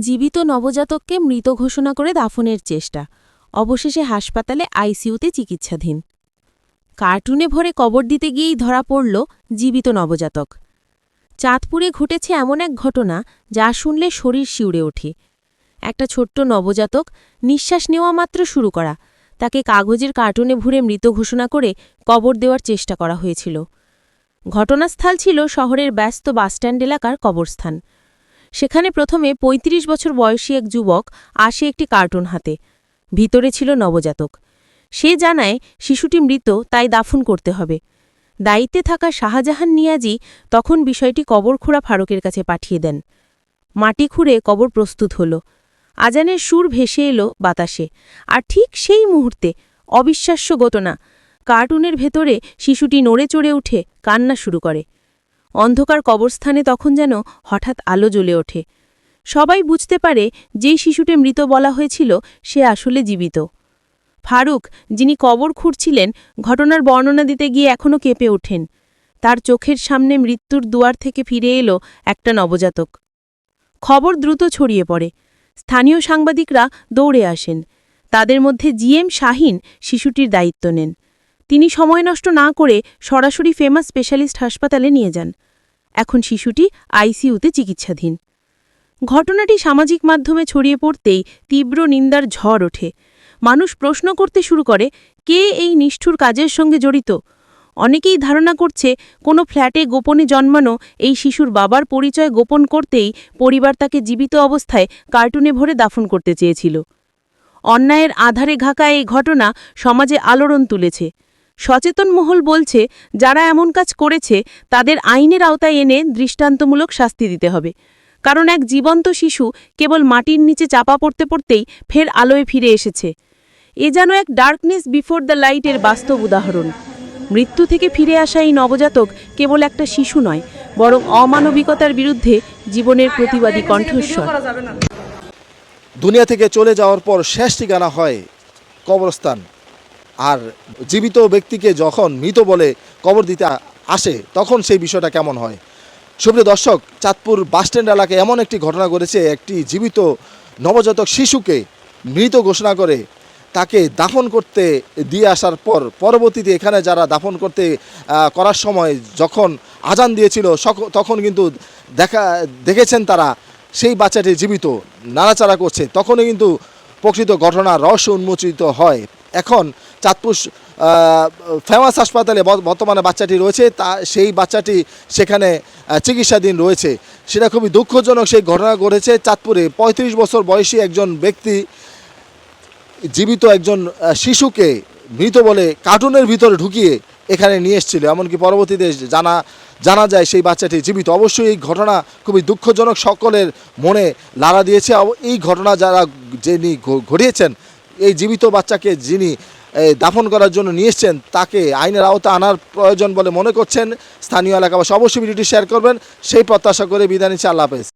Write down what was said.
জীবিত নবজাতককে মৃত ঘোষণা করে দাফনের চেষ্টা। অবশেষে হাসপাতালে আইসিইউতে চিকিৎসাধীন। কার্টুনে ভরে কবর দিতে গিয়েই ধরা পড়ল জীবিত নবজাতক। চাঁদপুরে ঘটেছে এমন এক ঘটনা যা শুনলে শরীর শিউরে ওঠে। একটা ছোট্ট নবজাতক নিঃশ্বাস নেওয়া মাত্র শুরু করা। তাকে কাগজের কার্টুনে ভরে মৃত ঘোষণা করে কবর দেওয়ার চেষ্টা করা হয়েছিল। ঘটনাস্থল ছিল শহরের ব্যস্ত বাসস্ট্যান্ড এলাকার কবরস্থান। সেখানে প্রথমে ৩৫ বছর বয়সী এক যুবক আসে একটি কার্টুন হাতে। ভিতরে ছিল নবজাতক। সে জানায়, শিশুটি মৃত, তাই দাফন করতে হবে। দায়িত্বে থাকা শাহজাহান নিয়াজি তখন বিষয়টি কবর খুঁড়া ফারুকের কাছে পাঠিয়ে দেন। মাটি খুঁড়ে কবর প্রস্তুত হল। আজানের সুর ভেসে এলো বাতাসে। আর ঠিক সেই মুহূর্তে অবিশ্বাস্য ঘটনা। কার্টুনের ভেতরে শিশুটি নড়ে চড়ে উঠে কান্না শুরু করে। অন্ধকার কবরস্থানে তখন যেন হঠাৎ আলো জ্বলে ওঠে। সবাই বুঝতে পারে যেই শিশুটি মৃত বলা হয়েছিল, সে আসলে জীবিত। ফারুক, যিনি কবর খুঁড়ছিলেন, ঘটনার বর্ণনা দিতে গিয়ে এখনও কেঁপে ওঠেন। তার চোখের সামনে মৃত্যুর দুয়ার থেকে ফিরে এলো একটা নবজাতক। খবর দ্রুত ছড়িয়ে পড়ে। স্থানীয় সাংবাদিকরা দৌড়ে আসেন। তাদের মধ্যে জিএম শাহিন শিশুটির দায়িত্ব নেন। তিনি সময় নষ্ট না করে সরাসরি ফেমাস স্পেশালিস্ট হাসপাতালে নিয়ে যান। এখন শিশুটি আইসিইউতে চিকিৎসাধীন। ঘটনাটি সামাজিক মাধ্যমে ছড়িয়ে পড়তেই তীব্র নিন্দার ঝড় ওঠে। মানুষ প্রশ্ন করতে শুরু করে, কে এই নিষ্ঠুর কাজের সঙ্গে জড়িত? অনেকেই ধারণা করছে, কোনো ফ্ল্যাটে গোপনে জন্মানো এই শিশুর বাবার পরিচয় গোপন করতেই পরিবার তাকে জীবিত অবস্থায় কার্টুনে ভরে দাফন করতে চেয়েছিল। অন্যায়ের আধারে ঘাকা এই ঘটনা সমাজে আলোড়ন তুলেছে। সচেতন মহল বলছে, যারা এমন কাজ করেছে, তাদের আইনের আওতায় এনে দৃষ্টান্তমূলক শাস্তি দিতে হবে। কারণ এক জীবন্ত শিশু কেবল মাটির নিচে চাপা পড়তে পড়তেই ফের আলোয় ফিরে এসেছে। এ যেন এক ডার্কনেস বিফোর দ্য লাইটের বাস্তব উদাহরণ। মৃত্যু থেকে ফিরে আসা এই নবজাতক কেবল একটা শিশু নয়, বরং অমানবিকতার বিরুদ্ধে জীবনের প্রতিবাদী কণ্ঠস্বর। দুনিয়া থেকে চলে যাওয়ার পর শেষ ঠিকানা হয় কবরস্থান। আর জীবিত ব্যক্তিকে যখন মৃত বলে কবর দিতে আসে, তখন সেই বিষয়টা কেমন হয়? সুপ্রিয় দর্শক, চাঁদপুর বাসস্ট্যান্ড এলাকায় এমন একটি ঘটনা ঘটেছে, একটি জীবিত নবজাতক শিশুকে মৃত ঘোষণা করে তাকে দাফন করতে দিয়ে আসার পর পরবর্তীতে এখানে যারা দাফন করতে করার সময় যখন আজান দিয়েছিল তখন কিন্তু দেখা, দেখেছেন তারা সেই বাচ্চাটি জীবিত, নাড়াচাড়া করছে। তখনই কিন্তু প্রকৃত ঘটনা রহস্য উন্মোচিত হয়। এখন চাঁদপুর ফেমাস হাসপাতালে বর্তমানে বাচ্চাটি রয়েছে, তা, সেই বাচ্চাটি সেখানে চিকিৎসাধীন রয়েছে। সেটা খুবই দুঃখজনক, সেই ঘটনা ঘটেছে চাঁদপুরে। পঁয়ত্রিশ বছর বয়সী একজন ব্যক্তি, জীবিত একজন শিশুকে মৃত বলে কার্টুনের ভিতরে ঢুকিয়ে এখানে নিয়ে এসেছিল। এমনকি পরবর্তীতে জানা জানা যায় সেই বাচ্চাটি জীবিত। অবশ্যই এই ঘটনা খুবই দুঃখজনক, সকলের মনে লাড়া দিয়েছে। এই ঘটনা যারা, যিনি ঘটিয়েছেন এই জীবিত বাচ্চাকে যিনি দাফন করার জন্য নিয়ে এসছেন, তাকে আইনের আওতা আনার প্রয়োজন বলে মনে করছেন স্থানীয় এলাকাবাসী। অবশ্যই ভিডিওটি শেয়ার করবেন। সেই প্রত্যাশা করে বিদায় নিচ্ছে। আল্লাহ হাফেজ।